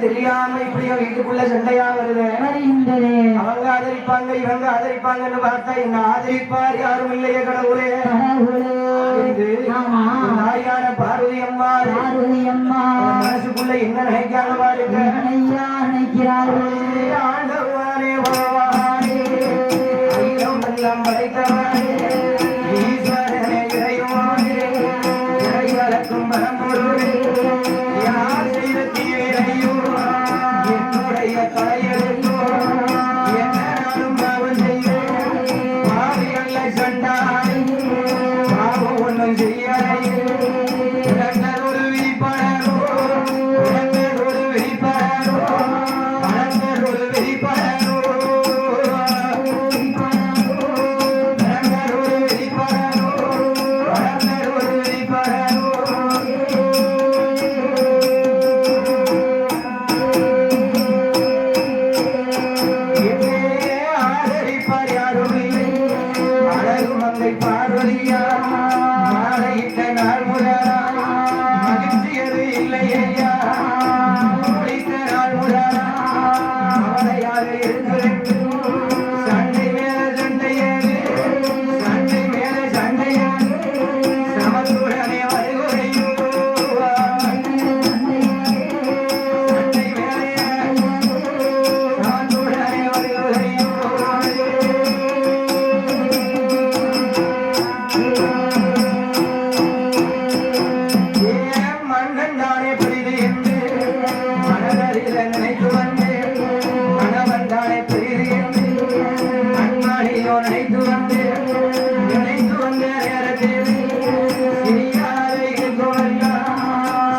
தெரியாம இப்படி வீட்டுக்குள்ள சண்டையா வருது? அவங்க ஆதரிப்பாங்க இவங்க ஆதரிப்பாங்கன்னு பார்த்தா என்ன ஆதரிப்பார் யாரும் இல்லையே கடவுளே. தாயான பார்வதி அம்மா. பார்வதி அம்மா. மனசுக்குள்ள என்ன நினைக்காத பாருங்க. நினைக்கிறார்கள்?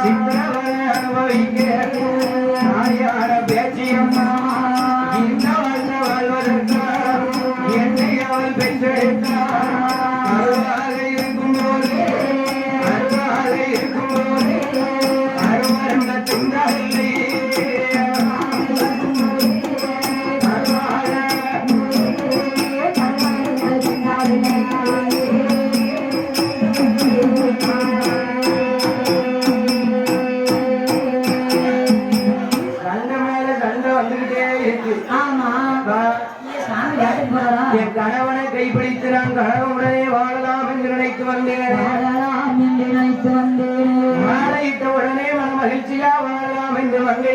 சித்திரவனை அனுபவிக்க தாயான பேச்சியம்மா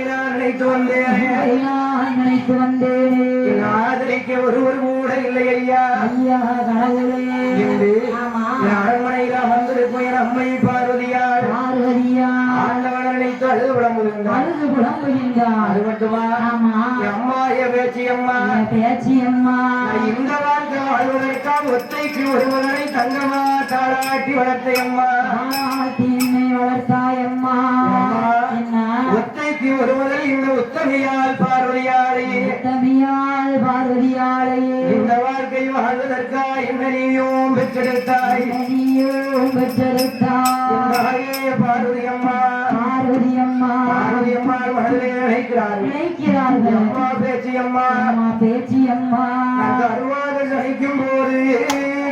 நான் நினைத்து வந்தேன். நான் நினைத்து வந்தேன். ஆதரிக்க ஒருவர் கூட இல்லை ஐயா. ஐயா கடவுளே. என்று அரண்மனையில் அமர்ந்திருக்கும் என் அம்மை பார்வதியார். பார்வதியா ஆண்டவனை நினைத்து அழுது விளம்புகின்றார் அழுது புலம்புகின்றார். அது மட்டுமா? ஆமா. அம்மா என் பேச்சு அம்மா பேச்சி அம்மா இந்த வாழ்க்கை வாழ்வதற்காக ஒத்தைக்கு ஒருவனை தங்கமா தாளாட்டி வளர்த்த அம்மா. ஆட்டி ஒத்தைக்கு ஒருவரை இந்த உத்தமையால் பார்வையாளே உத்தமியால் பார்வதியாளையே இந்த வாழ்க்கை வாழ்வதற்காக என்ன நீயும் பெற்றெடுத்தாய். நீயும் பெற்றெடுத்தாய். தாயே பார்வதி அம்மா பார்வதி அம்மா பார்வதி அம்மா மனதிலே நினைக்கிறார்கள். நினைக்கிறார்கள். அம்மா பேச்சு அம்மா அம்மா பேச்சி அம்மா கருவாக சகிக்கும் போது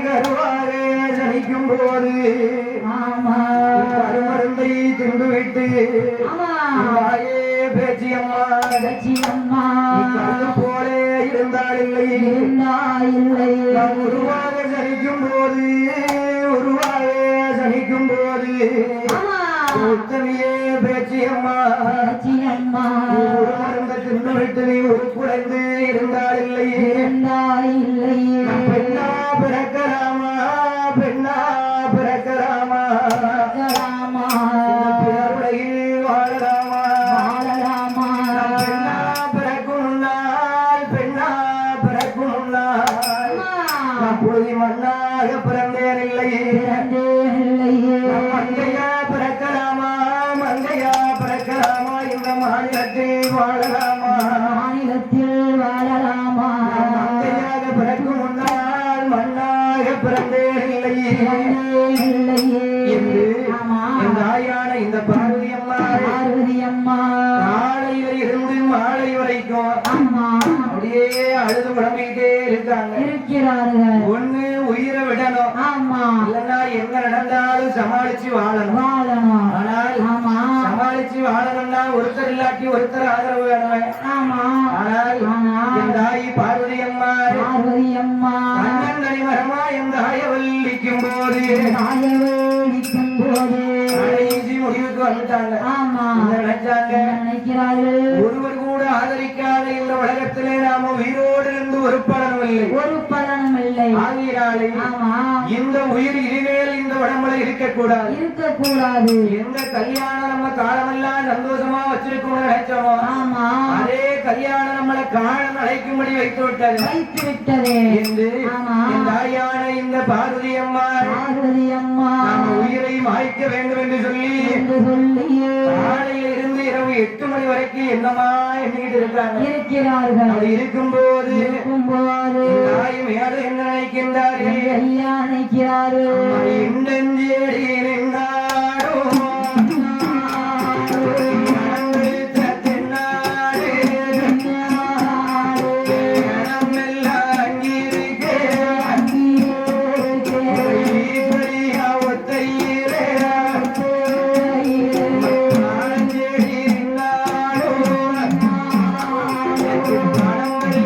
கருவாக சகிக்கும் போது ஆமா. தாயே பேச்சு அம்மா பேச்சி அம்மா போலே இருந்தால் இல்லை இல்லை உருவாக சகிக்கும் போது உருவாக சகிக்கும் போது. உத்தமியே பேச்சு அம்மா பேச்சி அம்மா ஒரு மருந்த தின்னு நீ இருந்தால் இல்லை இல்லை இருக்கிறார்கள் ஒண்ணு உயிரை விடணும். ஆமா. இல்லைன்னா என்ன நடந்தாலும் சமாளிச்சு வாழணும். வாழணும். ஆனால் ஆமா. சமாளிச்சு வாழணும்னா ஒருத்தர் இல்லாட்டி ஒருத்தர் ஆதரவு வேணும். ஆமா. ஆனால் ஆனா என் தாய் பார்வதி அம்மா பார்வதி அம்மா. அண்ணன் நடிமரமா என் தாய வல்லிக்கும் போது தாயவேடிக்கும் போது. கடைசி முடிவுக்கு வந்துட்டாங்க. ஆமா. என்ன நினைச்சாங்க? நினைக்கிறார்கள். ஒருவர் கூட ஆதரிக்காத இந்த உலகத்திலே நாம உயிரோடு இருந்து ஒரு பலனும் இல்லை. ஒரு பலனும் இல்லை. ஆமா. இந்த உயிர் இனிமேல் இந்த உடம்புல இருக்கக்கூடாது. இருக்கக்கூடாது. எந்த கல்யாணம் நம்ம காலமெல்லாம் சந்தோஷமா வச்சிருக்கோம்னு நினைச்சோமோ ஆமா. அதே கல்யாணம் நம்மளை காலம் அழைக்கும்படி வைத்து விட்டது. வைத்து விட்டதே. என்று தாயான இந்த பார்வதி அம்மா பார்வதி அம்மா உயிரை மாய்க்க வேண்டும் என்று சொல்லி சொல்லியே காலையில இருந்து இரவு எட்டு மணி வரைக்கும் என்னமா எண்ணிட்டு இருக்காங்க. இருக்கிறார்கள். அப்படி இருக்கும்போது இருக்கும்போது தாய் மேல என்ன நினைக்கின்றார்கள்? ஐயா நினைக்கிறார்கள்? எந்தெஞ்சேடி நின்றாடோ மனமெழுத்த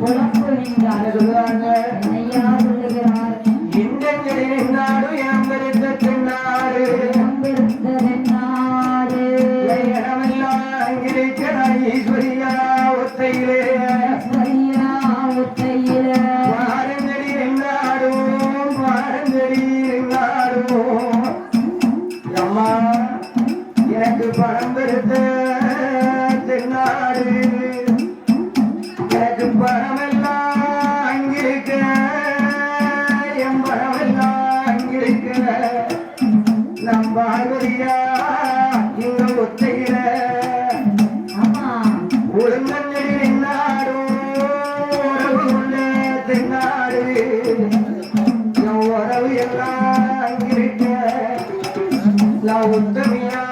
我老公家那个。உத்தமியா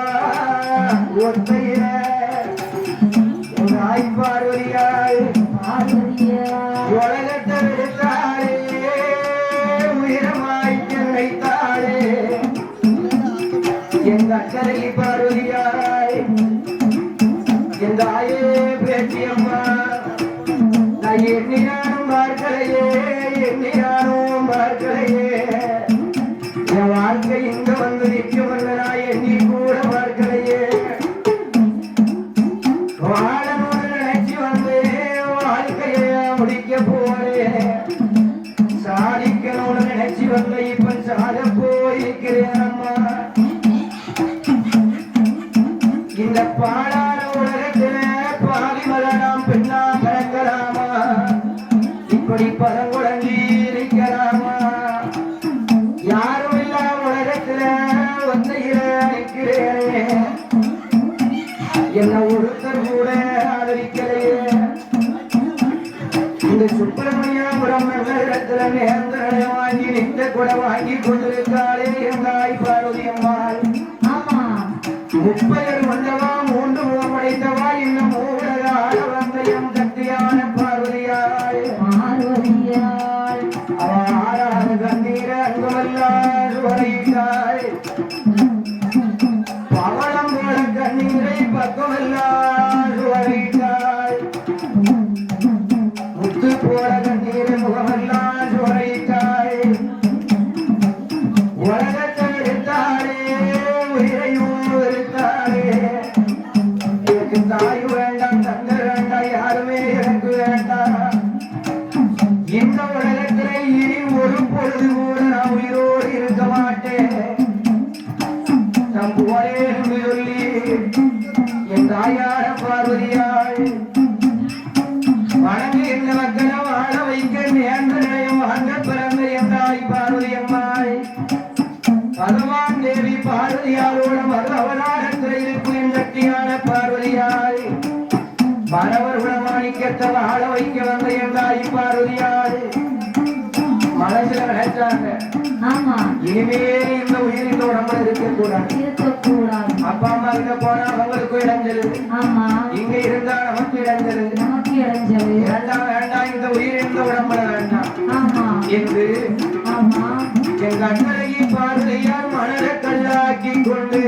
ஒத்தையில தாய் பார்வதியாய் பார்வதியா உலகத்தை எடுத்தாளே உயிரமாய் எங்க அக்கறை எண்ணினாலும் வார்களையே எண்ணினாலும் இருக்கலாமா யாரும் இல்லா உலகத்தில ஒத்தையில நிற்கிறேனே. என்ன ஒருத்தர் கூட ஆதரிக்கலையே. இந்த சுப்பிரமணியபுரம் நகரத்துல நேர்ந்தனை வாங்கி நின்ற கூட வாங்கி கொண்டிருக்காளே எங்காய் பார்வதி அம்மாள். ஆமா. பரவர் குணமாணிக்கத்தை வாழ வைக்க வந்த என் தாய் பார்வதியாள் மனசுல நினைச்சாங்க இனிமே இந்த உயிர் இந்த உடம்புல இருக்கக்கூடாது. அப்பா அம்மா கிட்ட போனா அவங்களுக்கு இடைஞ்சல். ஆமா. இங்க இருந்தா நமக்கு இடைஞ்சல். நமக்கு இடைஞ்சது வேண்டாம் வேண்டாம் இந்த உயிர் இந்த உடம்புல வேண்டாம். என்று என் கண்ணழகி பார்வையால் மனதை கல்லாக்கி கொண்டு